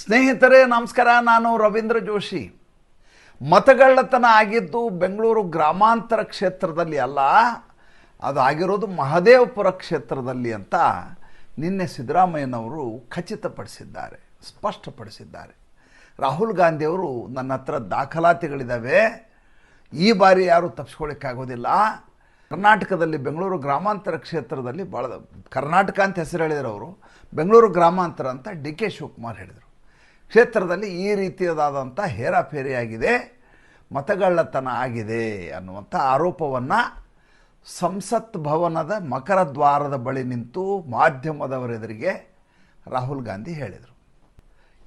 ಸ್ನೇಹಿತರೇ, ನಮಸ್ಕಾರ. ನಾನು ರವೀಂದ್ರ ಜೋಶಿ. ಮತಗಳ್ಳತನ ಆಗಿದ್ದು ಬೆಂಗಳೂರು ಗ್ರಾಮಾಂತರ ಕ್ಷೇತ್ರದಲ್ಲಿ ಅಲ್ಲ ಅದು ಆಗಿರೋದು ಮಹದೇವಪುರ ಕ್ಷೇತ್ರದಲ್ಲಿ ಅಂತ ನಿನ್ನೆ ಸಿದ್ದರಾಮಯ್ಯನವರು ಖಚಿತಪಡಿಸಿದ್ದಾರೆ, ಸ್ಪಷ್ಟಪಡಿಸಿದ್ದಾರೆ. ರಾಹುಲ್ ಗಾಂಧಿಯವರು ನನ್ನ ಹತ್ರ ದಾಖಲಾತಿಗಳಿದ್ದಾವೆ ಈ ಬಾರಿ ಯಾರೂ ತಪ್ಪಿಸ್ಕೊಳ್ಳಿಕ್ಕಾಗೋದಿಲ್ಲ ಕರ್ನಾಟಕದಲ್ಲಿ ಬೆಂಗಳೂರು ಗ್ರಾಮಾಂತರ ಕ್ಷೇತ್ರದಲ್ಲಿ ಭಾಳ ಕರ್ನಾಟಕ ಅಂತ ಹೆಸರು ಹೇಳಿದ್ರು ಅವರು, ಬೆಂಗಳೂರು ಗ್ರಾಮಾಂತರ ಅಂತ ಡಿ ಕೆ ಶಿವಕುಮಾರ್ ಹೇಳಿದರು. ಕ್ಷೇತ್ರದಲ್ಲಿ ಈ ರೀತಿಯದಾದಂಥ ಹೇರಾಫೇರಿಯಾಗಿದೆ, ಮತಗಳ್ಳತನ ಆಗಿದೆ ಅನ್ನುವಂಥ ಆರೋಪವನ್ನು ಸಂಸತ್ ಭವನದ ಮಕರ ದ್ವಾರದ ಬಳಿ ನಿಂತು ಮಾಧ್ಯಮದವರೆದುರಿಗೆ ರಾಹುಲ್ ಗಾಂಧಿ ಹೇಳಿದರು.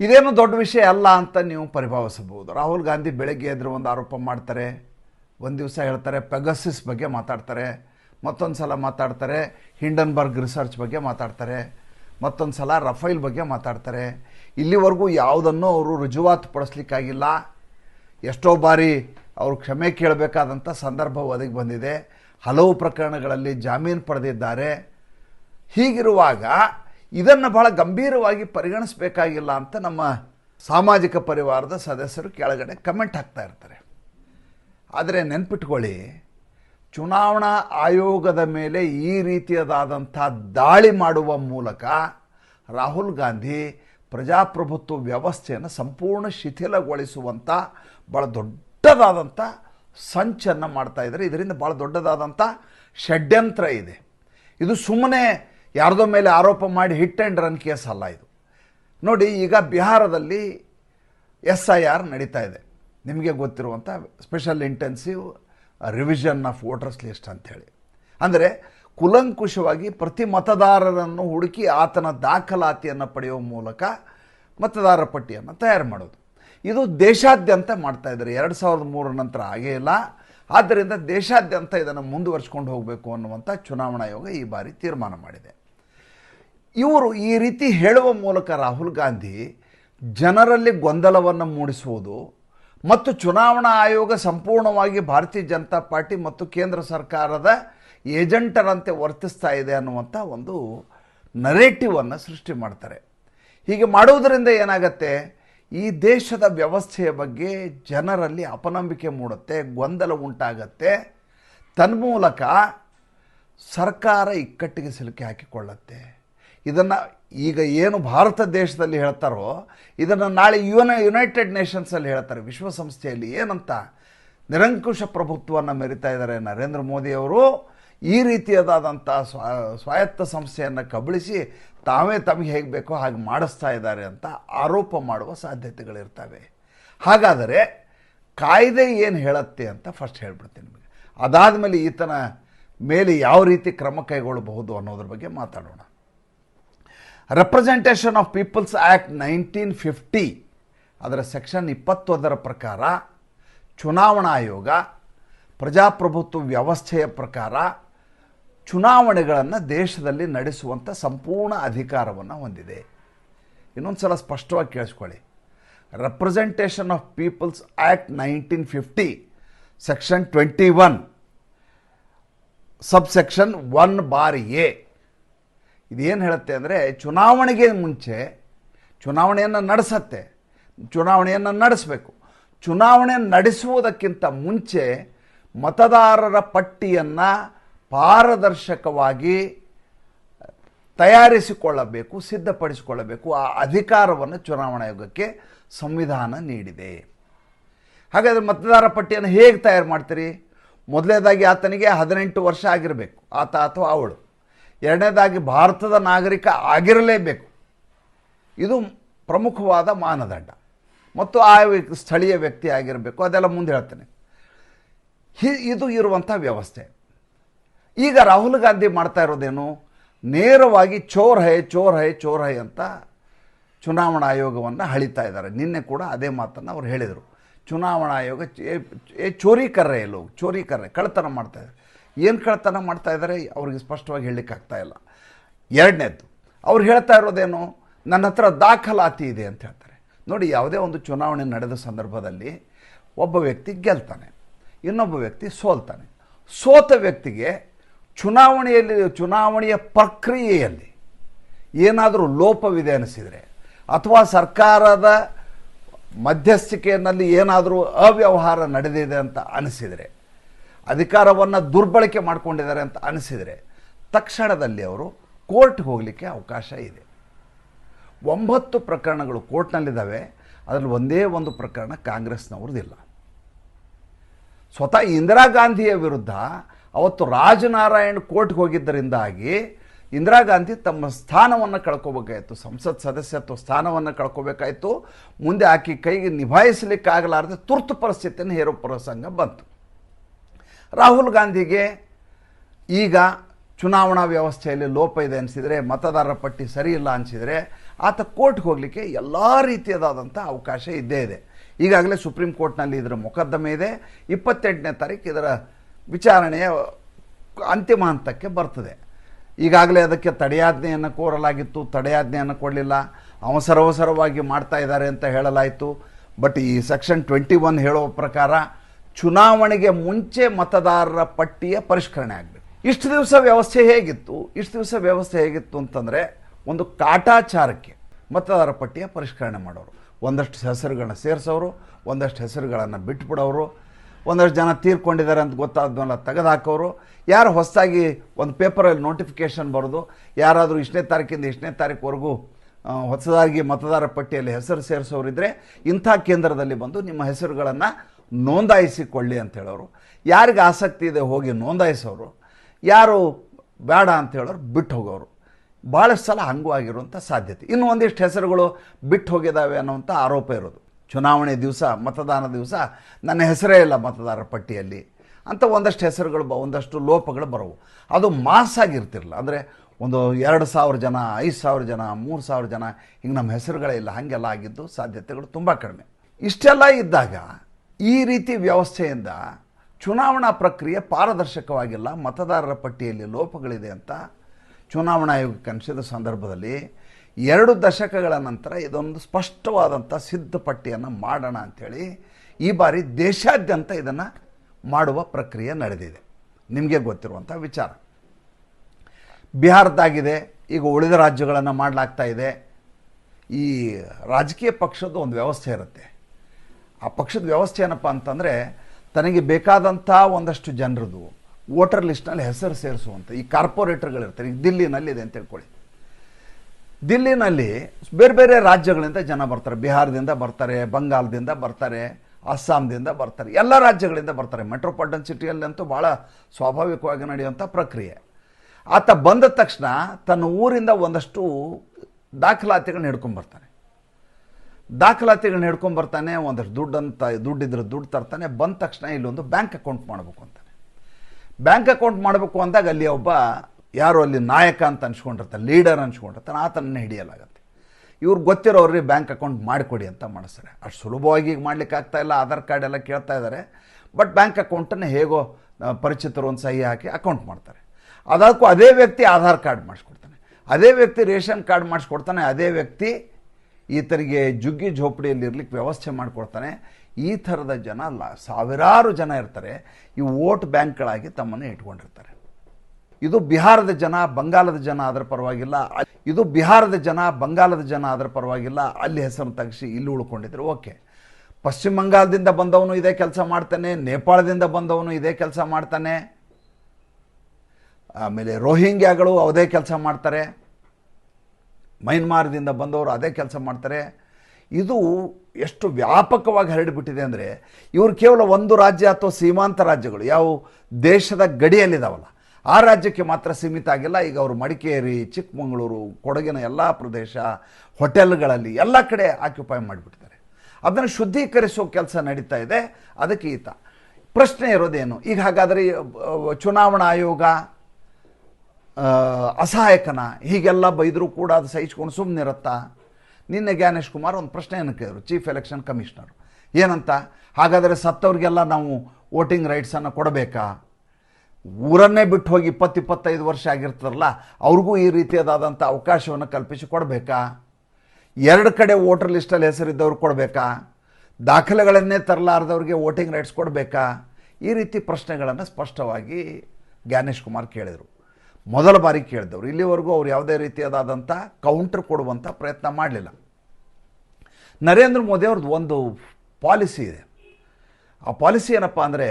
ಇದೇನು ದೊಡ್ಡ ವಿಷಯ ಅಲ್ಲ ಅಂತ ನೀವು ಪರಿಭಾವಿಸಬಹುದು. ರಾಹುಲ್ ಗಾಂಧಿ ಬೆಳಗ್ಗೆ ಎದ್ರು ಒಂದು ಆರೋಪ ಮಾಡ್ತಾರೆ, ಒಂದು ದಿವಸ ಹೇಳ್ತಾರೆ, ಪೆಗಸಿಸ್ ಬಗ್ಗೆ ಮಾತಾಡ್ತಾರೆ, ಮತ್ತೊಂದು ಸಲ ಮಾತಾಡ್ತಾರೆ, ಹಿಂಡನ್ಬರ್ಗ್ ರಿಸರ್ಚ್ ಬಗ್ಗೆ ಮಾತಾಡ್ತಾರೆ, ಮತ್ತೊಂದು ಸಲ ರಫೈಲ್ ಬಗ್ಗೆ ಮಾತಾಡ್ತಾರೆ. ಇಲ್ಲಿವರೆಗೂ ಯಾವುದನ್ನು ಅವರು ರುಜುವಾತು ಪಡಿಸ್ಲಿಕ್ಕಾಗಿಲ್ಲ ಎಷ್ಟೋ ಬಾರಿ ಅವರು ಕ್ಷಮೆ ಕೇಳಬೇಕಾದಂಥ ಸಂದರ್ಭ ಒದಗಿ ಬಂದಿದೆ. ಹಲವು ಪ್ರಕರಣಗಳಲ್ಲಿ ಜಾಮೀನು ಪಡೆದಿದ್ದಾರೆ. ಹೀಗಿರುವಾಗ ಇದನ್ನು ಬಹಳ ಗಂಭೀರವಾಗಿ ಪರಿಗಣಿಸಬೇಕಾಗಿಲ್ಲ ಅಂತ ನಮ್ಮ ಸಾಮಾಜಿಕ ಪರಿವಾರದ ಸದಸ್ಯರು ಕೆಳಗಡೆ ಕಮೆಂಟ್ ಹಾಕ್ತಾ ಇರ್ತಾರೆ. ಆದರೆ ನೆನ್ಪಿಟ್ಕೊಳ್ಳಿ, ಚುನಾವಣಾ ಆಯೋಗದ ಮೇಲೆ ಈ ರೀತಿಯದಾದಂಥ ದಾಳಿ ಮಾಡುವ ಮೂಲಕ ರಾಹುಲ್ ಗಾಂಧಿ ಪ್ರಜಾಪ್ರಭುತ್ವ ವ್ಯವಸ್ಥೆಯನ್ನು ಸಂಪೂರ್ಣ ಶಿಥಿಲಗೊಳಿಸುವಂಥ ಭಾಳ ದೊಡ್ಡದಾದಂಥ ಸಂಚನ್ನು ಮಾಡ್ತಾ ಇದ್ದಾರೆ. ಇದರಿಂದ ಭಾಳ ದೊಡ್ಡದಾದಂಥ ಷಡ್ಯಂತ್ರ ಇದೆ. ಇದು ಸುಮ್ಮನೆ ಯಾರದೋ ಮೇಲೆ ಆರೋಪ ಮಾಡಿ ಹಿಟ್ ಆ್ಯಂಡ್ ರನ್ ಕೇಸ್ ಅಲ್ಲ ಇದು. ನೋಡಿ, ಈಗ ಬಿಹಾರದಲ್ಲಿ ಎಸ್ ಐ ಆರ್ ನಡೀತಾ ಇದೆ. ನಿಮಗೆ ಗೊತ್ತಿರುವಂಥ special intensive revision of voters list ಅಂಥೇಳಿ ಅಂದರೆ ಕುಲಂಕುಷವಾಗಿ ಪ್ರತಿ ಮತದಾರರನ್ನು ಹುಡುಕಿ ಆತನ ದಾಖಲಾತಿಯನ್ನು ಪಡೆಯುವ ಮೂಲಕ ಮತದಾರರ ಪಟ್ಟಿಯನ್ನು ತಯಾರು ಮಾಡೋದು. ಇದು ದೇಶಾದ್ಯಂತ ಮಾಡ್ತಾ ಇದ್ದಾರೆ. ಎರಡು ಸಾವಿರದ ಮೂರರ ನಂತರ ಆಗೇ ಇಲ್ಲ. ಆದ್ದರಿಂದ ದೇಶಾದ್ಯಂತ ಇದನ್ನು ಮುಂದುವರಿಸ್ಕೊಂಡು ಹೋಗಬೇಕು ಅನ್ನುವಂಥ ಚುನಾವಣಾ ಆಯೋಗ ಈ ಬಾರಿ ತೀರ್ಮಾನ ಮಾಡಿದೆ. ಇವರು ಈ ರೀತಿ ಹೇಳುವ ಮೂಲಕ ರಾಹುಲ್ ಗಾಂಧಿ ಜನರಲ್ಲಿ ಗೊಂದಲವನ್ನು ಮೂಡಿಸುವುದು ಮತ್ತು ಚುನಾವಣಾ ಆಯೋಗ ಸಂಪೂರ್ಣವಾಗಿ ಭಾರತೀಯ ಜನತಾ ಪಾರ್ಟಿ ಮತ್ತು ಕೇಂದ್ರ ಸರ್ಕಾರದ ಏಜೆಂಟರಂತೆ ವರ್ತಿಸ್ತಾ ಇದೆ ಅನ್ನುವಂಥ ಒಂದು ನರೇಟಿವನ್ನು ಸೃಷ್ಟಿ ಮಾಡ್ತಾರೆ. ಹೀಗೆ ಮಾಡುವುದರಿಂದ ಏನಾಗತ್ತೆ? ಈ ದೇಶದ ವ್ಯವಸ್ಥೆಯ ಬಗ್ಗೆ ಜನರಲ್ಲಿ ಅಪನಂಬಿಕೆ ಮೂಡುತ್ತೆ, ಗೊಂದಲ ಉಂಟಾಗತ್ತೆ. ತನ್ಮೂಲಕ ಸರ್ಕಾರ ಇಕ್ಕಟ್ಟಿಗೆ ಸಿಲುಕಿ ಹಾಕಿಕೊಳ್ಳುತ್ತೆ. ಇದನ್ನು ಈಗ ಏನು ಭಾರತ ದೇಶದಲ್ಲಿ ಹೇಳ್ತಾರೋ, ಇದನ್ನು ನಾಳೆ ಯುನ ಯುನೈಟೆಡ್ ನೇಷನ್ಸಲ್ಲಿ ಹೇಳ್ತಾರೆ. ವಿಶ್ವಸಂಸ್ಥೆಯಲ್ಲಿ ಏನಂತ ನಿರಂಕುಶ ಪ್ರಭುತ್ವವನ್ನು ಮೆರಿತಾ ಇದ್ದಾರೆ ನರೇಂದ್ರ ಮೋದಿಯವರು ಈ ರೀತಿಯಾದಂಥ ಸ್ವಾ, ಸ್ವಾಯತ್ತ ಸಂಸ್ಥೆಯನ್ನು ಕಬಳಿಸಿ ತಾವೇ ತಮಗೆ ಹೇಗೆ ಬೇಕೋ ಹಾಗೆ ಮಾಡಿಸ್ತಾ ಇದ್ದಾರೆ ಅಂತ ಆರೋಪ ಮಾಡುವ ಸಾಧ್ಯತೆಗಳಿರ್ತವೆ. ಹಾಗಾದರೆ ಕಾಯ್ದೆ ಏನು ಹೇಳುತ್ತೆ ಅಂತ ಫಸ್ಟ್ ಹೇಳ್ಬಿಡ್ತೀನಿ ನಿಮಗೆ. ಅದಾದ ಮೇಲೆ ಈತನ ಮೇಲೆ ಯಾವ ರೀತಿ ಕ್ರಮ ಕೈಗೊಳ್ಳಬಹುದು ಅನ್ನೋದ್ರ ಬಗ್ಗೆ ಮಾತಾಡೋಣ. Representation of people's act nineteen fifty ಅದರ ಸೆಕ್ಷನ್ ಇಪ್ಪತ್ತೊಂದರ ಪ್ರಕಾರ ಚುನಾವಣಾ ಆಯೋಗ ಪ್ರಜಾಪ್ರಭುತ್ವ ವ್ಯವಸ್ಥೆಯ ಪ್ರಕಾರ ಚುನಾವಣೆಗಳನ್ನು ದೇಶದಲ್ಲಿ ನಡೆಸುವಂಥ ಸಂಪೂರ್ಣ ಅಧಿಕಾರವನ್ನು ಹೊಂದಿದೆ. ಇನ್ನೊಂದು ಸಲ ಸ್ಪಷ್ಟವಾಗಿ ಕೇಳಿಸ್ಕೊಳ್ಳಿ. Representation of people's act nineteen fifty section twenty one sub section one bar A ಇದೇನು ಹೇಳುತ್ತೆ ಅಂದರೆ, ಚುನಾವಣೆಗೆ ಮುಂಚೆ ಚುನಾವಣೆಯನ್ನು ನಡೆಸತ್ತೆ. ಚುನಾವಣೆಯನ್ನು ನಡೆಸಬೇಕು. ಚುನಾವಣೆ ನಡೆಸುವುದಕ್ಕಿಂತ ಮುಂಚೆ ಮತದಾರರ ಪಟ್ಟಿಯನ್ನು ಪಾರದರ್ಶಕವಾಗಿ ತಯಾರಿಸಿಕೊಳ್ಳಬೇಕು, ಸಿದ್ಧಪಡಿಸಿಕೊಳ್ಳಬೇಕು, ಆ ಅಧಿಕಾರವನ್ನು ಚುನಾವಣಾ ಆಯೋಗಕ್ಕೆ ಸಂವಿಧಾನ ನೀಡಿದೆ. ಹಾಗಾದರೆ ಮತದಾರ ಪಟ್ಟಿಯನ್ನು ಹೇಗೆ ತಯಾರು ಮಾಡ್ತೀರಿ? ಮೊದಲನೇದಾಗಿ ಆತನಿಗೆ ಹದಿನೆಂಟು ವರ್ಷ ಆಗಿರಬೇಕು. ಆತ ಅಥವಾ ಅವಳು. ಎರಡನೇದಾಗಿ ಭಾರತದ ನಾಗರಿಕ ಆಗಿರಲೇಬೇಕು. ಇದು ಪ್ರಮುಖವಾದ ಮಾನದಂಡ. ಮತ್ತು ಆ ಸ್ಥಳೀಯ ವ್ಯಕ್ತಿ ಆಗಿರಬೇಕು. ಅದೆಲ್ಲ ಮುಂದೆ ಹೇಳ್ತೇನೆ. ಹಿ- ಇದು ಇರುವಂಥ ವ್ಯವಸ್ಥೆ. ಈಗ ರಾಹುಲ್ ಗಾಂಧಿ ಮಾಡ್ತಾ ಇರೋದೇನು? ನೇರವಾಗಿ ಚೋರ್ ಹೈ ಚೋರ್ ಹೈ ಚೋರ್ ಹೈ ಅಂತ ಚುನಾವಣಾ ಆಯೋಗವನ್ನು ಹಳಿತಾ ಇದ್ದಾರೆ. ನಿನ್ನೆ ಕೂಡ ಅದೇ ಮಾತನ್ನು ಅವ್ರು ಹೇಳಿದರು. ಚುನಾವಣಾ ಆಯೋಗ ಏ- ಚೋರಿ ಕರ್ರೆ ಎಲ್ಲೋ, ಚೋರಿ ಕರ್ರೆ ಕಳ್ತನ ಮಾಡ್ತಾ ಇದ್ದಾರೆ. ಏನು ಕಳ್ತನ ಮಾಡ್ತಾಯಿದ್ದಾರೆ ಅವ್ರಿಗೆ ಸ್ಪಷ್ಟವಾಗಿ ಹೇಳಲಿಕ್ಕೆ ಆಗ್ತಾ ಇಲ್ಲ. ಎರಡನೇದ್ದು, ಅವ್ರು ಹೇಳ್ತಾ ಇರೋದೇನು? ನನ್ನ ಹತ್ರ ದಾಖಲಾತಿ ಇದೆ ಅಂತ ಹೇಳ್ತಾರೆ. ನೋಡಿ, ಯಾವುದೇ ಒಂದು ಚುನಾವಣೆ ನಡೆದ ಸಂದರ್ಭದಲ್ಲಿ ಒಬ್ಬ ವ್ಯಕ್ತಿ ಗೆಲ್ತಾನೆ, ಇನ್ನೊಬ್ಬ ವ್ಯಕ್ತಿ ಸೋಲ್ತಾನೆ. ಸೋತ ವ್ಯಕ್ತಿಗೆ ಚುನಾವಣೆಯಲ್ಲಿ, ಚುನಾವಣೆಯ ಪ್ರಕ್ರಿಯೆಯಲ್ಲಿ ಏನಾದರೂ ಲೋಪವಿದೆ ಅನಿಸಿದರೆ, ಅಥವಾ ಸರ್ಕಾರದ ಮಧ್ಯಸ್ಥಿಕೆಯಲ್ಲಿ ಏನಾದರೂ ಅವ್ಯವಹಾರ ನಡೆದಿದೆ ಅಂತ ಅನಿಸಿದರೆ, ಅಧಿಕಾರವನ್ನು ದುರ್ಬಳಕೆ ಮಾಡ್ಕೊಂಡಿದ್ದಾರೆ ಅಂತ ಅನಿಸಿದರೆ, ತಕ್ಷಣದಲ್ಲಿ ಅವರು ಕೋರ್ಟ್ಗೆ ಹೋಗಲಿಕ್ಕೆ ಅವಕಾಶ ಇದೆ. ಒಂಬತ್ತು ಪ್ರಕರಣಗಳು ಕೋರ್ಟ್ನಲ್ಲಿದ್ದಾವೆ, ಅದರಲ್ಲಿ ಒಂದೇ ಒಂದು ಪ್ರಕರಣ ಕಾಂಗ್ರೆಸ್ನವ್ರದ್ದಿಲ್ಲ ಸ್ವತಃ ಇಂದಿರಾ ಗಾಂಧಿಯ ವಿರುದ್ಧ ಅವತ್ತು ರಾಜನಾರಾಯಣ್ ಕೋರ್ಟ್ಗೆ ಹೋಗಿದ್ದರಿಂದಾಗಿ ಇಂದಿರಾ ಗಾಂಧಿ ತಮ್ಮ ಸ್ಥಾನವನ್ನು ಕಳ್ಕೋಬೇಕಾಯಿತು. ಸಂಸತ್ ಸದಸ್ಯತ್ವ ಸ್ಥಾನವನ್ನು ಕಳ್ಕೋಬೇಕಾಯಿತು. ಮುಂದೆ ಆಕೆ ಕೈಗೆ ನಿಭಾಯಿಸಲಿಕ್ಕಾಗಲಾರದೆ ತುರ್ತು ಪರಿಸ್ಥಿತಿಯನ್ನು ಹೇರೋ ಪ್ರಸಂಗ ಬಂತು. ರಾಹುಲ್ ಗಾಂಧಿಗೆ ಈಗ ಚುನಾವಣಾ ವ್ಯವಸ್ಥೆಯಲ್ಲಿ ಲೋಪ ಇದೆ ಅನಿಸಿದರೆ, ಮತದಾರರ ಪಟ್ಟಿ ಸರಿ ಇಲ್ಲ ಅನಿಸಿದರೆ, ಆತ ಕೋರ್ಟ್ಗೆ ಹೋಗಲಿಕ್ಕೆ ಎಲ್ಲ ರೀತಿಯದಾದಂಥ ಅವಕಾಶ ಇದ್ದೇ ಇದೆ. ಈಗಾಗಲೇ ಸುಪ್ರೀಂ ಕೋರ್ಟ್ನಲ್ಲಿ ಇದರ ಮೊಕದ್ದಮೆ ಇದೆ. ಇಪ್ಪತ್ತೆಂಟನೇ ತಾರೀಕು ಇದರ ವಿಚಾರಣೆಯ ಅಂತಿಮ ಹಂತಕ್ಕೆ ಬರ್ತದೆ. ಈಗಾಗಲೇ ಅದಕ್ಕೆ ತಡೆಯಾಜ್ಞೆಯನ್ನು ಕೋರಲಾಗಿತ್ತು, ತಡೆಯಾಜ್ಞೆಯನ್ನು ಕೊಡಲಿಲ್ಲ. ಅವಸರವಸರವಾಗಿ ಮಾಡ್ತಾ ಇದ್ದಾರೆ ಅಂತ ಹೇಳಲಾಯಿತು. ಬಟ್ ಈ ಸೆಕ್ಷನ್ ಟ್ವೆಂಟಿ ಒನ್ ಹೇಳುವ ಪ್ರಕಾರ ಚುನಾವಣೆಗೆ ಮುಂಚೆ ಮತದಾರರ ಪಟ್ಟಿಯ ಪರಿಷ್ಕರಣೆ ಆಗಬೇಕು. ಇಷ್ಟು ದಿವಸ ವ್ಯವಸ್ಥೆ ಹೇಗಿತ್ತು? ಇಷ್ಟು ದಿವಸ ವ್ಯವಸ್ಥೆ ಹೇಗಿತ್ತು ಅಂತಂದರೆ ಒಂದು ಕಾಟಾಚಾರಕ್ಕೆ ಮತದಾರರ ಪಟ್ಟಿಯ ಪರಿಷ್ಕರಣೆ ಮಾಡೋರು. ಒಂದಷ್ಟು ಹೆಸರುಗಳನ್ನ ಸೇರಿಸೋರು, ಒಂದಷ್ಟು ಹೆಸರುಗಳನ್ನು ಬಿಟ್ಬಿಡೋರು ಒಂದಷ್ಟು ಜನ ತೀರ್ಕೊಂಡಿದ್ದಾರೆ ಅಂತ ಗೊತ್ತಾದ್ಮೇಲೆ ತೆಗೆದುಹಾಕೋರು. ಯಾರು ಹೊಸದಾಗಿ ಒಂದು ಪೇಪರಲ್ಲಿ ನೋಟಿಫಿಕೇಷನ್ ಬರೆದು, ಯಾರಾದರೂ ಇಷ್ಟನೇ ತಾರೀಕಿಂದ ಇಷ್ಟನೇ ತಾರೀಕುವರೆಗೂ ಹೊಸದಾಗಿ ಮತದಾರ ಪಟ್ಟಿಯಲ್ಲಿ ಹೆಸರು ಸೇರಿಸೋರಿದ್ದರೆ ಇಂಥ ಕೇಂದ್ರದಲ್ಲಿ ಬಂದು ನಿಮ್ಮ ಹೆಸರುಗಳನ್ನು ನೋಂದಾಯಿಸಿಕೊಳ್ಳಿ ಅಂತ ಹೇಳೋರು. ಯಾರಿಗೆ ಆಸಕ್ತಿ ಇದೆ ಹೋಗಿ ನೋಂದಾಯಿಸೋರು. ಯಾರು ಬೇಡ ಅಂತ ಹೇಳೋರು ಬಿಟ್ಟು ಹೋಗೋರು. ಭಾಳಷ್ಟು ಸಲ ಹಂಗೂ ಆಗಿರುವಂಥ ಸಾಧ್ಯತೆ. ಇನ್ನು ಒಂದಿಷ್ಟು ಹೆಸರುಗಳು ಬಿಟ್ಟು ಹೋಗಿದ್ದಾವೆ ಅನ್ನೋವಂಥ ಆರೋಪ ಇರೋದು. ಚುನಾವಣೆ ದಿವಸ, ಮತದಾನ ದಿವಸ, ನನ್ನ ಹೆಸರೇ ಇಲ್ಲ ಮತದಾರರ ಪಟ್ಟಿಯಲ್ಲಿ. ಅಂತ ಒಂದಷ್ಟು ಹೆಸರುಗಳು ಬ, ಒಂದಷ್ಟು ಲೋಪಗಳು ಬರವು. ಅದು ಮಾಸ್ ಆಗಿರ್ತಿರಲ್ಲ ಅಂದರೆ ಒಂದು ಎರಡು ಸಾವಿರ ಜನ, ಐದು ಸಾವಿರ ಜನ, ಮೂರು ಸಾವಿರ ಜನ, ಹಿಂಗೆ ನಮ್ಮ ಹೆಸರುಗಳೇ ಇಲ್ಲ. ಹಾಗೆಲ್ಲ ಆಗಿದ್ದು ಸಾಧ್ಯತೆಗಳು ತುಂಬ ಕಡಿಮೆ. ಇಷ್ಟೆಲ್ಲ ಇದ್ದಾಗ ಈ ರೀತಿ ವ್ಯವಸ್ಥೆಯಿಂದ ಚುನಾವಣಾ ಪ್ರಕ್ರಿಯೆ ಪಾರದರ್ಶಕವಾಗಿಲ್ಲ. ಮತದಾರರ ಪಟ್ಟಿಯಲ್ಲಿ ಲೋಪಗಳಿದೆ ಅಂತ ಚುನಾವಣಾ ಆಯೋಗಕ್ಕೆ ಅನಿಸಿದ ಸಂದರ್ಭದಲ್ಲಿ ಎರಡು ದಶಕಗಳ ನಂತರ ಇದೊಂದು ಸ್ಪಷ್ಟವಾದಂಥ ಸಿದ್ಧ ಪಟ್ಟಿಯನ್ನು ಮಾಡೋಣ ಅಂಥೇಳಿ ಈ ಬಾರಿ ದೇಶಾದ್ಯಂತ ಇದನ್ನು ಮಾಡುವ ಪ್ರಕ್ರಿಯೆ ನಡೆದಿದೆ. ನಿಮಗೆ ಗೊತ್ತಿರುವಂಥ ವಿಚಾರ. ಬಿಹಾರದಾಗಿದೆ ಈಗ ಉಳಿದ ರಾಜ್ಯಗಳನ್ನು ಮಾಡಲಾಗ್ತಾ ಇದೆ. ಈ ರಾಜಕೀಯ ಪಕ್ಷದ ಒಂದು ವ್ಯವಸ್ಥೆ ಇರುತ್ತೆ. ಆ ಪಕ್ಷದ ವ್ಯವಸ್ಥೆ ಏನಪ್ಪ ಅಂತಂದರೆ ತನಗೆ ಬೇಕಾದಂಥ ಒಂದಷ್ಟು ಜನರದು ವೋಟರ್ ಲಿಸ್ಟ್ನಲ್ಲಿ ಹೆಸರು ಸೇರಿಸುವಂಥ ಈ ಕಾರ್ಪೊರೇಟರ್ಗಳಿರ್ತಾರೆ, ಈಗ ದಿಲ್ಲಿನಲ್ಲಿದೆ ಅಂತ ತಿಳ್ಕೊಳ್ಳಿ. ದಿಲ್ಲಿನಲ್ಲಿ ಬೇರೆ ಬೇರೆ ರಾಜ್ಯಗಳಿಂದ ಜನ ಬರ್ತಾರೆ. ಬಿಹಾರದಿಂದ ಬರ್ತಾರೆ ಬಂಗಾಲದಿಂದ ಬರ್ತಾರೆ, ಅಸ್ಸಾಂದಿಂದ ಬರ್ತಾರೆ. ಎಲ್ಲ ರಾಜ್ಯಗಳಿಂದ ಬರ್ತಾರೆ. ಮೆಟ್ರೋಪಾಲಿಟನ್ ಸಿಟಿಯಲ್ಲಂತೂ ಭಾಳ ಸ್ವಾಭಾವಿಕವಾಗಿ ನಡೆಯುವಂಥ ಪ್ರಕ್ರಿಯೆ. ಆತ ಬಂದ ತಕ್ಷಣ ತನ್ನ ಊರಿಂದ ಒಂದಷ್ಟು ದಾಖಲಾತಿಗಳನ್ನ ಹಿಡ್ಕೊಂಬರ್ತಾನೆ ದಾಖಲಾತಿಗಳನ್ನ ಹಿಡ್ಕೊಂಬರ್ತಾನೆ ಒಂದಷ್ಟು ದುಡ್ಡು ಅಂತ ದುಡ್ಡಿದ್ರೆ ದುಡ್ಡು ತರ್ತಾನೆ, ಬಂದ ತಕ್ಷಣ ಇಲ್ಲೊಂದು ಬ್ಯಾಂಕ್ ಅಕೌಂಟ್ ಮಾಡಬೇಕು ಅಂತಾನೆ. ಬ್ಯಾಂಕ್ ಅಕೌಂಟ್ ಮಾಡಬೇಕು ಅಂದಾಗ ಅಲ್ಲಿ ಒಬ್ಬ ಯಾರು ಅಲ್ಲಿ ನಾಯಕ ಅಂತ ಅನ್ಸ್ಕೊಂಡಿರ್ತಾರೆ ಲೀಡರ್ ಅನ್ಸ್ಕೊಂಡಿರ್ತಾನೆ, ಆತನನ್ನ ಹಿಡಿಯಲಾಗತ್ತೆ. ಇವ್ರು ಗೊತ್ತಿರೋರಿಗೆ ಬ್ಯಾಂಕ್ ಅಕೌಂಟ್ ಮಾಡಿಕೊಡಿ ಅಂತ ಮಾಡಿಸ್ತಾರೆ. ಅಷ್ಟು ಸುಲಭವಾಗಿ ಈಗ ಮಾಡ್ಲಿಕ್ಕೆ ಆಗ್ತಾ ಇಲ್ಲ, ಆಧಾರ್ ಕಾರ್ಡ್ ಎಲ್ಲ ಕೇಳ್ತಾ ಇದ್ದಾರೆ ಬಟ್ ಬ್ಯಾಂಕ್ ಅಕೌಂಟನ್ನು ಹೇಗೋ ಪರಿಚಿತರು ಒಂದು ಸಹಿ ಹಾಕಿ ಅಕೌಂಟ್ ಮಾಡ್ತಾರೆ. ಅದಕ್ಕೂ ಅದೇ ವ್ಯಕ್ತಿ ಆಧಾರ್ ಕಾರ್ಡ್ ಮಾಡಿಸ್ಕೊಡ್ತಾನೆ. ಅದೇ ವ್ಯಕ್ತಿ ರೇಷನ್ ಕಾರ್ಡ್ ಮಾಡಿಸ್ಕೊಡ್ತಾನೆ, ಅದೇ ವ್ಯಕ್ತಿ ಈತನಿಗೆ ಜುಗ್ಗಿ ಝೋಪಡಿಯಲ್ಲಿ ಇರ್ಲಿಕ್ಕೆ ವ್ಯವಸ್ಥೆ ಮಾಡಿಕೊಡ್ತಾನೆ. ಈ ಥರದ ಜನ ಸಾವಿರಾರು ಜನ ಇರ್ತಾರೆ. ಈ ವೋಟ್ ಬ್ಯಾಂಕ್ಗಳಾಗಿ ತಮ್ಮನ್ನು ಇಟ್ಕೊಂಡಿರ್ತಾರೆ. ಇದು ಬಿಹಾರದ ಜನ ಬಂಗಾಲದ ಜನ ಅದರ ಪರವಾಗಿಲ್ಲ. ಇದು ಬಿಹಾರದ ಜನ ಬಂಗಾಲದ ಜನ ಅದರ ಪರವಾಗಿಲ್ಲ. ಅಲ್ಲಿ ಹೆಸರು ತಗ್ಸಿ, ಇಲ್ಲಿ ಉಳ್ಕೊಂಡಿದ್ರು. ಓಕೆ. ಪಶ್ಚಿಮ ಬಂಗಾಳದಿಂದ ಬಂದವನು ಇದೇ ಕೆಲಸ ಮಾಡ್ತಾನೆ, ನೇಪಾಳದಿಂದ ಬಂದವನು ಇದೇ ಕೆಲಸ ಮಾಡ್ತಾನೆ. ಆಮೇಲೆ ರೋಹಿಂಗ್ಯಾಗಳು ಅದೇ ಕೆಲಸ ಮಾಡ್ತಾರೆ. ಮೈನ್ಮಾರ್ದಿಂದ ಬಂದವರು ಅದೇ ಕೆಲಸ ಮಾಡ್ತಾರೆ. ಇದು ಎಷ್ಟು ವ್ಯಾಪಕವಾಗಿ ಹರಡಿಬಿಟ್ಟಿದೆ ಅಂದರೆ ಇವರು ಕೇವಲ ಒಂದು ರಾಜ್ಯ ಅಥವಾ ಸೀಮಾಂತ ರಾಜ್ಯಗಳು, ಯಾವ ದೇಶದ ಗಡಿಯಲ್ಲಿದ್ದಾವಲ್ಲ ಆ ರಾಜ್ಯಕ್ಕೆ ಮಾತ್ರ ಸೀಮಿತ ಆಗಿಲ್ಲ. ಈಗ ಅವರು ಮಡಿಕೇರಿ, ಚಿಕ್ಕಮಗಳೂರು, ಕೊಡಗಿನ ಎಲ್ಲ ಪ್ರದೇಶ, ಹೋಟೆಲ್ಗಳಲ್ಲಿ ಎಲ್ಲ ಕಡೆ ಆಕ್ಯುಪೈ ಮಾಡಿಬಿಡ್ತಾರೆ ಅದನ್ನು ಶುದ್ಧೀಕರಿಸೋ ಕೆಲಸ ನಡೀತಾ ಇದೆ. ಅದಕ್ಕೆ ಈತ. ಪ್ರಶ್ನೆ ಇರೋದೇನು? ಈಗ ಹಾಗಾದರೆ ಚುನಾವಣಾ ಆಯೋಗ ಅಸಹಾಯಕನ, ಹೀಗೆಲ್ಲ ಬೈದರೂ ಕೂಡ ಅದು ಸಹಿಸ್ಕೊಂಡು ಸುಮ್ಮನಿರುತ್ತಾ ನಿನ್ನೆ ಜ್ಞಾನೇಶ್ ಕುಮಾರ್ ಒಂದು ಪ್ರಶ್ನೆಯನ್ನು ಕೇಳಿದ್ರು ಚೀಫ್ ಎಲೆಕ್ಷನ್ ಕಮಿಷನರ್ ಏನಂತ? ಹಾಗಾದರೆ ಸತ್ತವ್ರಿಗೆಲ್ಲ ನಾವು ವೋಟಿಂಗ್ ರೈಟ್ಸನ್ನು ಕೊಡಬೇಕಾ? ಊರನ್ನೇ ಬಿಟ್ಟು ಹೋಗಿ ಇಪ್ಪತ್ತು ಇಪ್ಪತ್ತೈದು ವರ್ಷ ಆಗಿರ್ತಾರಲ್ಲ, ಅವ್ರಿಗೂ ಈ ರೀತಿಯಾದಂಥ ಅವಕಾಶವನ್ನು ಕಲ್ಪಿಸಿ ಕೊಡಬೇಕಾ? ಎರಡು ಕಡೆ ವೋಟರ್ ಲಿಸ್ಟಲ್ಲಿ ಹೆಸರಿದ್ದವ್ರು ಕೊಡಬೇಕಾ? ದಾಖಲೆಗಳನ್ನೇ ತರಲಾರ್ದವ್ರಿಗೆ ವೋಟಿಂಗ್ ರೈಟ್ಸ್ ಕೊಡಬೇಕಾ? ಈ ರೀತಿ ಪ್ರಶ್ನೆಗಳನ್ನು ಸ್ಪಷ್ಟವಾಗಿ ಜ್ಞಾನೇಶ್ ಕುಮಾರ್ ಕೇಳಿದರು. ಮೊದಲ ಬಾರಿ ಕೇಳಿದವರು. ಇಲ್ಲಿವರೆಗೂ ಅವ್ರು ಯಾವುದೇ ರೀತಿಯಾದಂಥ ಕೌಂಟರ್ ಕೊಡುವಂಥ ಪ್ರಯತ್ನ ಮಾಡಲಿಲ್ಲ. ನರೇಂದ್ರ ಮೋದಿ ಅವ್ರದ್ದು ಒಂದು ಪಾಲಿಸಿ ಇದೆ. ಆ ಪಾಲಿಸಿ ಏನಪ್ಪ ಅಂದರೆ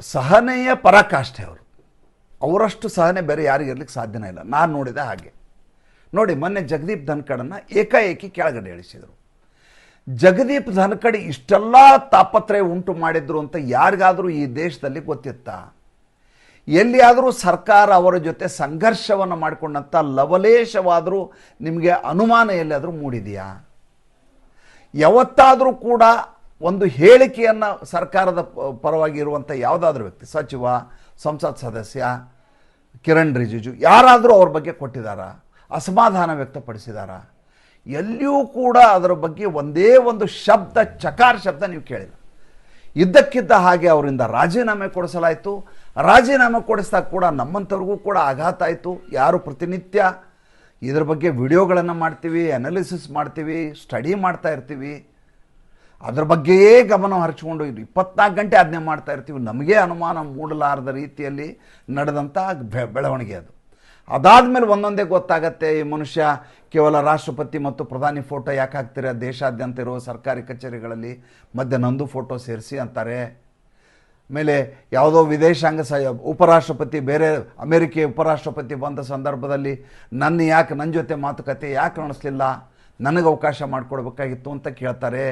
ಸಹನೆಯ ಪರಾಕಾಷ್ಠೆ ಅವರು. ಅವರಷ್ಟು ಸಹನೆ ಬೇರೆ ಯಾರಿಗೂ ಇರಲಿಕ್ಕೆ ಸಾಧ್ಯನೇ ಇಲ್ಲ. ನಾನು ನೋಡಿದ ಹಾಗೆ. ನೋಡಿ, ಮೊನ್ನೆ ಜಗದೀಪ್ ಧನ್ಕಡನ್ನು ಏಕಾಏಕಿ ಕೆಳಗಡೆ ಇಳಿಸಿದರು. ಜಗದೀಪ್ ಧನ್ಕಡ್ ಇಷ್ಟೆಲ್ಲ ತಾಪತ್ರಯ ಉಂಟು ಮಾಡಿದ್ರು ಅಂತ ಯಾರಿಗಾದರೂ ಈ ದೇಶದಲ್ಲಿ ಗೊತ್ತಿತ್ತಾ? ಎಲ್ಲಿಯಾದರೂ ಸರ್ಕಾರ ಅವರ ಜೊತೆ ಸಂಘರ್ಷವನ್ನು ಮಾಡಿಕೊಂಡಂಥ ಲವಲೇಶವಾದರೂ ನಿಮಗೆ ಅನುಮಾನ ಎಲ್ಲಿಯಾದರೂ ಮೂಡಿದೆಯಾ? ಯಾವತ್ತಾದರೂ ಕೂಡ ಒಂದು ಹೇಳಿಕೆಯನ್ನು ಸರ್ಕಾರದ ಪರವಾಗಿ ಇರುವಂಥ ಯಾವುದಾದ್ರೂ ವ್ಯಕ್ತಿ, ಸಚಿವ, ಸಂಸತ್ ಸದಸ್ಯ, ಕಿರಣ್ ರಿಜಿಜು, ಯಾರಾದರೂ ಅವ್ರ ಬಗ್ಗೆ ಕೊಟ್ಟಿದ್ದಾರ ಅಸಮಾಧಾನ ವ್ಯಕ್ತಪಡಿಸಿದಾರ? ಎಲ್ಲಿಯೂ ಕೂಡ ಅದರ ಬಗ್ಗೆ ಒಂದೇ ಒಂದು ಶಬ್ದ, ಚಕಾರ್ ಶಬ್ದ ನೀವು ಕೇಳಿಲ್ಲ. ಇದ್ದಕ್ಕಿದ್ದ ಹಾಗೆ ಅವರಿಂದ ರಾಜೀನಾಮೆ ಕೊಡಿಸಲಾಯಿತು. ರಾಜೀನಾಮೆ ಕೊಡಿಸ್ದಾಗ ಕೂಡ ನಮ್ಮಂಥವ್ರಿಗೂ ಕೂಡ ಆಘಾತ ಆಯಿತು. ಯಾರು ಪ್ರತಿನಿತ್ಯ ಇದ್ರ ಬಗ್ಗೆ ವಿಡಿಯೋಗಳನ್ನು ಮಾಡ್ತೀವಿ ಅನಾಲಿಸಿಸ್ ಮಾಡ್ತೀವಿ ಸ್ಟಡಿ ಮಾಡ್ತಾ ಇರ್ತೀವಿ. ಅದ್ರ ಬಗ್ಗೆಯೇ ಗಮನ ಹರಿಸ್ಕೊಂಡು ಇದು ಇಪ್ಪತ್ನಾಲ್ಕು ಗಂಟೆ ಅದನ್ನೇ ಮಾಡ್ತಾ ಇರ್ತೀವಿ. ನಮಗೆ ಅನುಮಾನ ಮೂಡಲಾರದ ರೀತಿಯಲ್ಲಿ ನಡೆದಂಥ ಬೆಳವಣಿಗೆ ಅದು. ಅದಾದ ಮೇಲೆ ಒಂದೊಂದೇ ಗೊತ್ತಾಗತ್ತೆ, ಈ ಮನುಷ್ಯ ಕೇವಲ ರಾಷ್ಟ್ರಪತಿ ಮತ್ತು ಪ್ರಧಾನಿ ಫೋಟೋ ಯಾಕೆ ಹಾಕ್ತೀರಾ, ದೇಶಾದ್ಯಂತ ಇರುವ ಸರ್ಕಾರಿ ಕಚೇರಿಗಳಲ್ಲಿ ಮಧ್ಯೆ ನಂದು ಫೋಟೋ ಸೇರಿಸಿ ಅಂತಾರೆ. ಆಮೇಲೆ ಯಾವುದೋ ವಿದೇಶಾಂಗ ಸ ಉಪರಾಷ್ಟ್ರಪತಿ, ಬೇರೆ ಅಮೆರಿಕೆ ಉಪರಾಷ್ಟ್ರಪತಿ ಬಂದ ಸಂದರ್ಭದಲ್ಲಿ ನನ್ನ ಯಾಕೆ ನನ್ನ ಜೊತೆ ಮಾತುಕತೆ ಯಾಕೆ ನಡೆಸಲಿಲ್ಲ? ನನಗೆ ಅವಕಾಶ ಮಾಡಿಕೊಡ್ಬೇಕಾಗಿತ್ತು ಅಂತ ಕೇಳ್ತಾರೆ.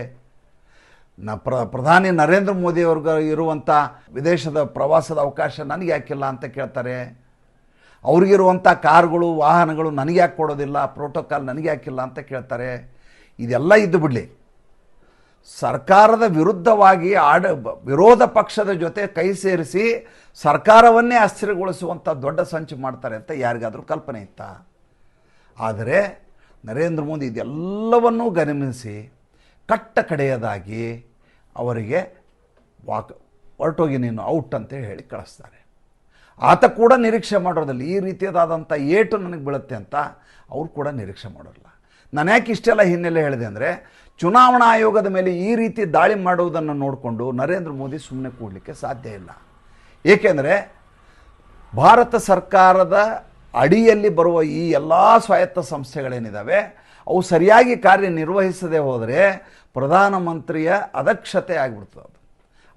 ನ ಪ್ರ, ಪ್ರಧಾನಿ ನರೇಂದ್ರ ಮೋದಿ ಅವ್ರಿಗೆ ಇರುವಂಥ ವಿದೇಶದ ಪ್ರವಾಸದ ಅವಕಾಶ ನನಗೆ ಯಾಕಿಲ್ಲ ಅಂತ ಕೇಳ್ತಾರೆ. ಅವ್ರಿಗಿರುವಂಥ ಕಾರುಗಳು, ವಾಹನಗಳು ನನಗೆ ಯಾಕೆ ಕೊಡೋದಿಲ್ಲ ಪ್ರೋಟೋಕಾಲ್ ನನಗೆ ಯಾಕಿಲ್ಲ ಅಂತ ಕೇಳ್ತಾರೆ. ಇದೆಲ್ಲ ಇದ್ದು ಬಿಡಲಿ. ಸರ್ಕಾರದ ವಿರುದ್ಧವಾಗಿ ಆಡ, ವಿರೋಧ ಪಕ್ಷದ ಜೊತೆ ಕೈ ಸೇರಿಸಿ ಸರ್ಕಾರವನ್ನೇ ಅಸ್ಥಿರಗೊಳಿಸುವಂಥ ದೊಡ್ಡ ಸಂಚು ಮಾಡ್ತಾರೆ ಅಂತ ಯಾರಿಗಾದರೂ ಕಲ್ಪನೆ ಇತ್ತಾ? ಆದರೆ ನರೇಂದ್ರ ಮೋದಿ ಇದೆಲ್ಲವನ್ನೂ ಗಮನಿಸಿ ಕಟ್ಟ ಕಡೆಯದಾಗಿ ಅವರಿಗೆ ವಾಕ್, ಹೊರಟೋಗಿ ನೀನು ಔಟ್ ಅಂತ ಹೇಳಿ ಕಳಿಸ್ತಾರೆ. ಆತ ಕೂಡ ನಿರೀಕ್ಷೆ ಮಾಡೋದಿಲ್ಲ ಈ ರೀತಿಯದಾದಂಥ ಏಟು ನನಗೆ ಬೀಳುತ್ತೆ ಅಂತ ಅವ್ರು ಕೂಡ ನಿರೀಕ್ಷೆ ಮಾಡೋಲ್ಲ ನಾನು ಯಾಕೆ ಇಷ್ಟೆಲ್ಲ ಹಿನ್ನೆಲೆ ಹೇಳಿದೆ ಅಂದರೆ, ಚುನಾವಣಾ ಆಯೋಗದ ಮೇಲೆ ಈ ರೀತಿ ದಾಳಿ ಮಾಡುವುದನ್ನು ನೋಡಿಕೊಂಡು ನರೇಂದ್ರ ಮೋದಿ ಸುಮ್ಮನೆ ಕೂಡಲಿಕ್ಕೆ ಸಾಧ್ಯ ಇಲ್ಲ. ಏಕೆಂದರೆ ಭಾರತ ಸರ್ಕಾರದ ಅಡಿಯಲ್ಲಿ ಬರುವ ಈ ಎಲ್ಲ ಸ್ವಾಯತ್ತ ಸಂಸ್ಥೆಗಳೇನಿದ್ದಾವೆ ಅವು ಸರಿಯಾಗಿ ಕಾರ್ಯನಿರ್ವಹಿಸದೆ ಹೋದರೆ ಪ್ರಧಾನಮಂತ್ರಿಯ ಅದಕ್ಷತೆ ಆಗಿಬಿಡ್ತದೆ ಅದು.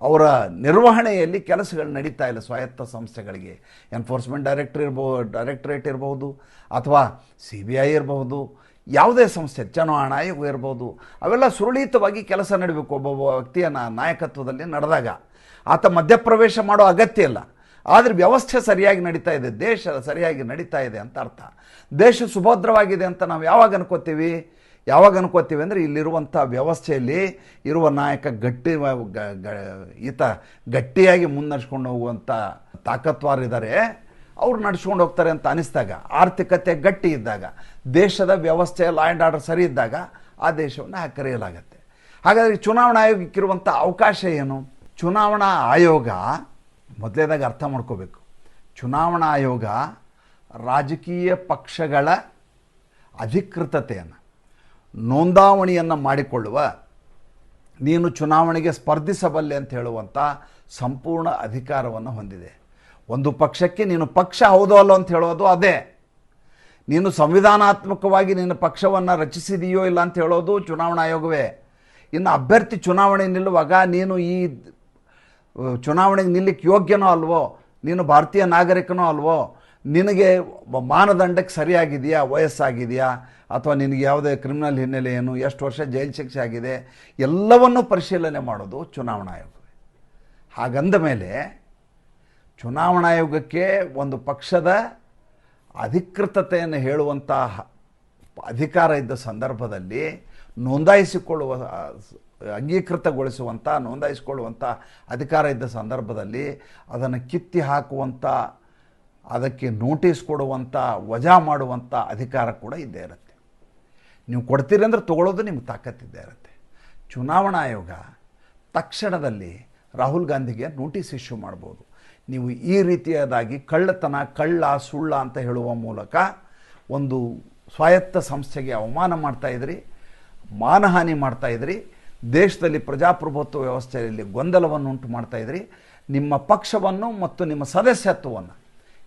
ಅವರ ನಿರ್ವಹಣೆಯಲ್ಲಿ ಕೆಲಸಗಳು ನಡೀತಾ ಇಲ್ಲ ಸ್ವಾಯತ್ತ ಸಂಸ್ಥೆಗಳಿಗೆ. ಎನ್ಫೋರ್ಸ್ಮೆಂಟ್ ಡೈರೆಕ್ಟರ್ ಇರ್ಬೋ ಡೈರೆಕ್ಟರೇಟ್ ಇರಬಹುದು ಅಥವಾ ಸಿ ಬಿ ಐ ಇರಬಹುದು ಯಾವುದೇ ಸಂಸ್ಥೆ ಚುನಾವಣಾ ಆಯೋಗ ಇರ್ಬೋದು, ಅವೆಲ್ಲ ಸುರಳಿತವಾಗಿ ಕೆಲಸ ನಡೀಬೇಕು ಒಬ್ಬೊಬ್ಬ ವ್ಯಕ್ತಿಯ ನಾಯಕತ್ವದಲ್ಲಿ ನಡೆದಾಗ. ಆತ ಮಧ್ಯಪ್ರವೇಶ ಮಾಡೋ ಅಗತ್ಯ ಇಲ್ಲ. ಆದರೆ ವ್ಯವಸ್ಥೆ ಸರಿಯಾಗಿ ನಡೀತಾ ಇದೆ, ದೇಶ ಸರಿಯಾಗಿ ನಡೀತಾ ಇದೆ ಅಂತ ಅರ್ಥ. ದೇಶ ಸುಭದ್ರವಾಗಿದೆ ಅಂತ ನಾವು ಯಾವಾಗ ಅನ್ಕೋತೀವಿ? ಯಾವಾಗ ಅನ್ಕೋತೀವಿ ಅಂದರೆ ಇಲ್ಲಿರುವಂಥ ವ್ಯವಸ್ಥೆಯಲ್ಲಿ ಇರುವ ನಾಯಕ ಗಟ್ಟಿ ಈತ ಗಟ್ಟಿಯಾಗಿ ಮುನ್ನಡೆಸ್ಕೊಂಡು ಹೋಗುವಂಥ ತಾಕತ್ವಾರಿದ್ದಾರೆ ಅವ್ರು ನಡ್ಸ್ಕೊಂಡು ಹೋಗ್ತಾರೆ ಅಂತ ಅನಿಸಿದಾಗ, ಆರ್ಥಿಕತೆ ಗಟ್ಟಿ ಇದ್ದಾಗ, ದೇಶದ ವ್ಯವಸ್ಥೆ ಲಾ ಆ್ಯಂಡ್ ಆರ್ಡರ್ ಸರಿ ಇದ್ದಾಗ ಆ ದೇಶವನ್ನು ಕರೆಯಲಾಗತ್ತೆ ಹಾಗಾದರೆ ಚುನಾವಣಾ ಆಯೋಗಕ್ಕಿರುವಂಥ ಅವಕಾಶ ಏನು? ಚುನಾವಣಾ ಆಯೋಗ ಮೊದಲೇದಾಗ ಅರ್ಥ ಮಾಡ್ಕೋಬೇಕು. ಚುನಾವಣಾ ಆಯೋಗ ರಾಜಕೀಯ ಪಕ್ಷಗಳ ಅಧಿಕೃತತೆಯನ್ನು, ನೋಂದಾವಣಿಯನ್ನು ಮಾಡಿಕೊಳ್ಳುವ, ನೀನು ಚುನಾವಣೆಗೆ ಸ್ಪರ್ಧಿಸಬಲ್ಲೆ ಅಂತ ಹೇಳುವಂಥ ಸಂಪೂರ್ಣ ಅಧಿಕಾರವನ್ನು ಹೊಂದಿದೆ. ಒಂದು ಪಕ್ಷಕ್ಕೆ ನೀನು ಪಕ್ಷ ಹೌದೋ ಅಲ್ಲೋ ಅಂತ ಹೇಳೋದು ಅದೇ. ನೀನು ಸಂವಿಧಾನಾತ್ಮಕವಾಗಿ ನಿನ್ನ ಪಕ್ಷವನ್ನು ರಚಿಸಿದೆಯೋ ಇಲ್ಲ ಅಂತ ಹೇಳೋದು ಚುನಾವಣಾ ಆಯೋಗವೇ. ಇನ್ನು ಅಭ್ಯರ್ಥಿ ಚುನಾವಣೆ ನಿಲ್ಲುವಾಗ ನೀನು ಈ ಚುನಾವಣೆಗೆ ನಿಲ್ಲಕ್ಕೆ ಯೋಗ್ಯನೋ ಅಲ್ವೋ? ನೀನು ಭಾರತೀಯ ನಾಗರಿಕನೋ ಅಲ್ವೋ? ನಿನಗೆ ಮಾನದಂಡಕ್ಕೆ ಸರಿಯಾಗಿದೆಯಾ, ವಯಸ್ಸಾಗಿದೆಯಾ? ಅಥವಾ ನಿನಗೆ ಯಾವುದೇ ಕ್ರಿಮಿನಲ್ ಹಿನ್ನೆಲೆ ಏನು? ಎಷ್ಟು ವರ್ಷ ಜೈಲು ಶಿಕ್ಷೆ ಆಗಿದೆ? ಎಲ್ಲವನ್ನು ಪರಿಶೀಲನೆ ಮಾಡೋದು ಚುನಾವಣಾ ಆಯೋಗ. ಹಾಗಂದ ಮೇಲೆ ಚುನಾವಣಾ ಆಯೋಗಕ್ಕೆ ಒಂದು ಪಕ್ಷದ ಅಧಿಕೃತತೆಯನ್ನು ಹೇಳುವಂತಹ ಅಧಿಕಾರ ಇದ್ದ ಸಂದರ್ಭದಲ್ಲಿ ನೋಂದಾಯಿಸಿಕೊಳ್ಳುವ ಅಂಗೀಕೃತಗೊಳಿಸುವಂಥ ನೋಂದಾಯಿಸಿಕೊಳ್ಳುವಂಥ ಅಧಿಕಾರ ಇದ್ದ ಸಂದರ್ಭದಲ್ಲಿ ಅದನ್ನು ಕಿತ್ತಿ ಹಾಕುವಂಥ ಅದಕ್ಕೆ ನೋಟಿಸ್ ಕೊಡುವಂಥ ವಜಾ ಮಾಡುವಂಥ ಅಧಿಕಾರ ಕೂಡ ಇದ್ದೇ ಇರುತ್ತೆ. ನೀವು ಕೊಡ್ತೀರಿ ಅಂದರೆ ತೊಗೊಳ್ಳೋದು ನಿಮ್ಗೆ ತಾಕತ್ತಿದ್ದೇ ಇರುತ್ತೆ. ಚುನಾವಣಾ ಆಯೋಗ ತಕ್ಷಣದಲ್ಲಿ ರಾಹುಲ್ ಗಾಂಧಿಗೆ ನೋಟಿಸ್ ಇಶ್ಯೂ ಮಾಡ್ಬೋದು. ನೀವು ಈ ರೀತಿಯಾದಾಗಿ ಕಳ್ಳತನ, ಕಳ್ಳ, ಸುಳ್ಳ ಅಂತ ಹೇಳುವ ಮೂಲಕ ಒಂದು ಸ್ವಾಯತ್ತ ಸಂಸ್ಥೆಗೆ ಅವಮಾನ ಮಾಡ್ತಾಯಿದ್ರಿ ಮಾನಹಾನಿ ಮಾಡ್ತಾ ಇದ್ರಿ ದೇಶದಲ್ಲಿ ಪ್ರಜಾಪ್ರಭುತ್ವ ವ್ಯವಸ್ಥೆಯಲ್ಲಿ ಗೊಂದಲವನ್ನು ಉಂಟು ಮಾಡ್ತಾ ಇದ್ರಿ. ನಿಮ್ಮ ಪಕ್ಷವನ್ನು ಮತ್ತು ನಿಮ್ಮ ಸದಸ್ಯತ್ವವನ್ನು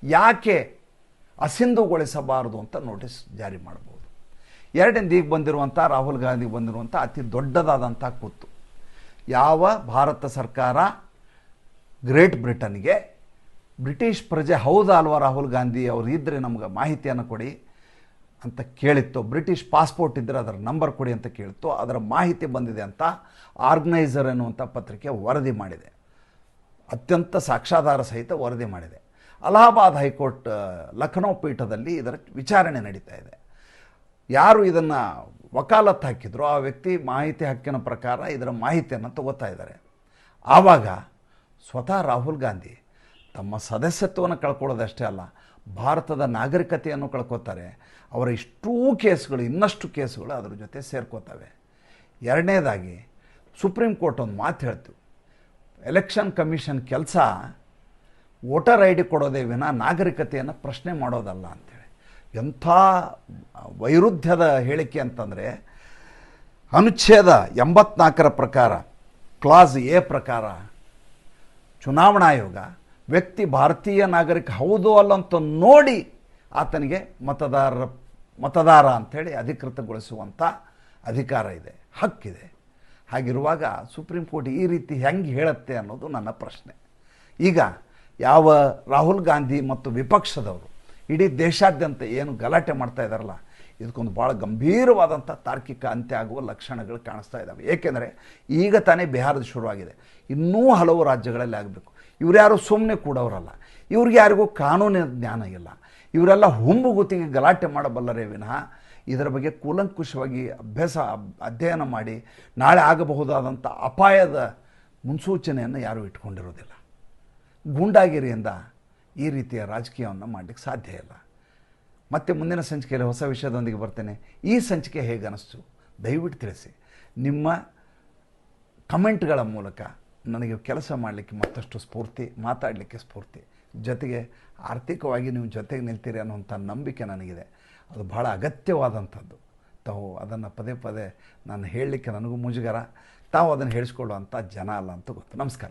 ಯಾಕೆ ಅಸಿಂಧುಗೊಳಿಸಬಾರದು ಅಂತ ನೋಟಿಸ್ ಜಾರಿ ಮಾಡ್ಬೋದು ಎರಡನೇದು ಈಗ ಬಂದಿರುವಂಥ ರಾಹುಲ್ ಗಾಂಧಿ ಬಂದಿರುವಂಥ ಅತಿ ದೊಡ್ಡದಾದಂಥ ಕೂತು. ಯಾವ ಭಾರತ ಸರ್ಕಾರ ಗ್ರೇಟ್ ಬ್ರಿಟನ್ಗೆ ಬ್ರಿಟಿಷ್ ಪ್ರಜೆ ಹೌದಾ ಅಲ್ವಾ ರಾಹುಲ್ ಗಾಂಧಿ ಅವರು ಇದ್ದರೆ ನಮ್ಗೆ ಮಾಹಿತಿಯನ್ನು ಕೊಡಿ. ಅಂತ ಕೇಳಿತ್ತು. ಬ್ರಿಟಿಷ್ ಪಾಸ್ಪೋರ್ಟ್ ಇದ್ದರೆ ಅದರ ನಂಬರ್ ಕೊಡಿ ಅಂತ ಕೇಳಿತ್ತು. ಅದರ ಮಾಹಿತಿ ಬಂದಿದೆ ಅಂತ ಆರ್ಗನೈಸರ್ ಎನ್ನುವಂಥ ಪತ್ರಿಕೆ ವರದಿ ಮಾಡಿದೆ. ಅತ್ಯಂತ ಸಾಕ್ಷಾಧಾರ ಸಹಿತ ವರದಿ ಮಾಡಿದೆ. ಅಲಹಾಬಾದ್ ಹೈಕೋರ್ಟ್ ಲಖನೌ ಪೀಠದಲ್ಲಿ ಇದರ ವಿಚಾರಣೆ ನಡೀತಾ ಇದೆ. ಯಾರು ಇದನ್ನು ವಕಾಲತ್ತು ಹಾಕಿದ್ರು ಆ ವ್ಯಕ್ತಿ ಮಾಹಿತಿ ಹಕ್ಕಿನ ಪ್ರಕಾರ ಇದರ ಮಾಹಿತಿಯನ್ನು ತಗೋತಾ ಇದ್ದಾರೆ. ಆವಾಗ ಸ್ವತಃ ರಾಹುಲ್ ಗಾಂಧಿ ತಮ್ಮ ಸದಸ್ಯತ್ವವನ್ನು ಕಳ್ಕೊಳ್ಳೋದಷ್ಟೇ ಅಲ್ಲ, ಭಾರತದ ನಾಗರಿಕತೆಯನ್ನು ಕಳ್ಕೊತಾರೆ ಅವರ ಇಷ್ಟೂ ಕೇಸ್ಗಳು, ಇನ್ನಷ್ಟು ಕೇಸ್ಗಳು ಅದ್ರ ಜೊತೆ ಸೇರ್ಕೋತವೆ. ಎರಡನೇದಾಗಿ, ಸುಪ್ರೀಂ ಕೋರ್ಟ್ ಒಂದು ಮಾತು ಹೇಳ್ತು. ಎಲೆಕ್ಷನ್ ಕಮಿಷನ್ ಕೆಲಸ ವೋಟರ್ ಐ ಡಿ ಕೊಡೋದೇ ವಿನ ನಾಗರಿಕತೆಯನ್ನು ಪ್ರಶ್ನೆ ಮಾಡೋದಲ್ಲ ಅಂತೇಳಿ. ಎಂಥ ವೈರುಧ್ಯದ ಹೇಳಿಕೆ ಅಂತಂದರೆ, ಅನುಚ್ಛೇದ ಎಂಬತ್ನಾಲ್ಕರ ಪ್ರಕಾರ, ಕ್ಲಾಸ್ ಎ ಪ್ರಕಾರ, ಚುನಾವಣಾ ಆಯೋಗ ವ್ಯಕ್ತಿ ಭಾರತೀಯ ನಾಗರಿಕ ಹೌದು ಅಲ್ಲ ಅಂತ ನೋಡಿ ಆತನಿಗೆ ಮತದಾರರ ಮತದಾರ ಅಂಥೇಳಿ ಅಧಿಕೃತಗೊಳಿಸುವಂಥ ಅಧಿಕಾರ ಇದೆ. ಹಕ್ಕಿದೆ. ಹಾಗಿರುವಾಗ ಸುಪ್ರೀಂ ಕೋರ್ಟ್ ಈ ರೀತಿ ಹೆಂಗೆ ಹೇಳುತ್ತೆ ಅನ್ನೋದು ನನ್ನ ಪ್ರಶ್ನೆ. ಈಗ ಯಾವ ರಾಹುಲ್ ಗಾಂಧಿ ಮತ್ತು ವಿಪಕ್ಷದವರು ಇಡೀ ದೇಶಾದ್ಯಂತ ಏನು ಗಲಾಟೆ ಮಾಡ್ತಾ ಇದ್ದಾರಲ್ಲ ಇದಕ್ಕೊಂದು ಭಾಳ ಗಂಭೀರವಾದಂಥ ತಾರ್ಕಿಕ ಅಂತ್ಯ ಆಗುವ ಲಕ್ಷಣಗಳು ಕಾಣಿಸ್ತಾ ಇದ್ದಾವೆ ಏಕೆಂದರೆ ಈಗ ತಾನೇ ಬಿಹಾರದ ಶುರುವಾಗಿದೆ. ಇನ್ನೂ ಹಲವು ರಾಜ್ಯಗಳಲ್ಲಿ ಆಗಬೇಕು. ಇವ್ರು ಯಾರು ಸುಮ್ಮನೆ ಕೂಡವರಲ್ಲ. ಇವ್ರಿಗೆ ಯಾರಿಗೂ ಕಾನೂನಿನ ಜ್ಞಾನ ಇಲ್ಲ. ಇವರೆಲ್ಲ ಹುಂಬುಗುತಿಗೆ ಗಲಾಟೆ ಮಾಡಬಲ್ಲರೇ ವಿನಃ ಇದರ ಬಗ್ಗೆ ಕೂಲಂಕುಷವಾಗಿ ಅಭ್ಯಾಸ, ಅಧ್ಯಯನ ಮಾಡಿ ನಾಳೆ ಆಗಬಹುದಾದಂಥ ಅಪಾಯದ ಮುನ್ಸೂಚನೆಯನ್ನು ಯಾರೂ ಇಟ್ಕೊಂಡಿರೋದಿಲ್ಲ. ಗೂಂಡಾಗಿರಿಯಿಂದ ಈ ರೀತಿಯ ರಾಜಕೀಯವನ್ನು ಮಾಡಲಿಕ್ಕೆ ಸಾಧ್ಯ ಇಲ್ಲ. ಮತ್ತೆ ಮುಂದಿನ ಸಂಚಿಕೆಯಲ್ಲಿ ಹೊಸ ವಿಷಯದೊಂದಿಗೆ ಬರ್ತೇನೆ. ಈ ಸಂಚಿಕೆ ಹೇಗೆ ಅನಿಸ್ತು? ದಯವಿಟ್ಟು ತಿಳಿಸಿ. ನಿಮ್ಮ ಕಮೆಂಟ್ಗಳ ಮೂಲಕ ನನಗೆ ಕೆಲಸ ಮಾಡಲಿಕ್ಕೆ ಮತ್ತಷ್ಟು ಸ್ಫೂರ್ತಿ, ಮಾತಾಡಲಿಕ್ಕೆ ಸ್ಫೂರ್ತಿ. ಜೊತೆಗೆ ಆರ್ಥಿಕವಾಗಿ ನೀವು ಜೊತೆಗೆ ನಿಲ್ತೀರಿ ಅನ್ನುವಂಥ ನಂಬಿಕೆ ನನಗಿದೆ. ಅದು ಭಾಳ ಅಗತ್ಯವಾದಂಥದ್ದು. ತಾವು ಅದನ್ನು ಪದೇ ಪದೇ ನಾನು ಹೇಳಲಿಕ್ಕೆ ನನಗೂ ಮುಜುಗರ. ತಾವು ಅದನ್ನು ಹೇಳಿಸ್ಕೊಳ್ಳುವಂಥ ಜನ ಅಲ್ಲ ಅಂತ ಗೊತ್ತು. ನಮಸ್ಕಾರ.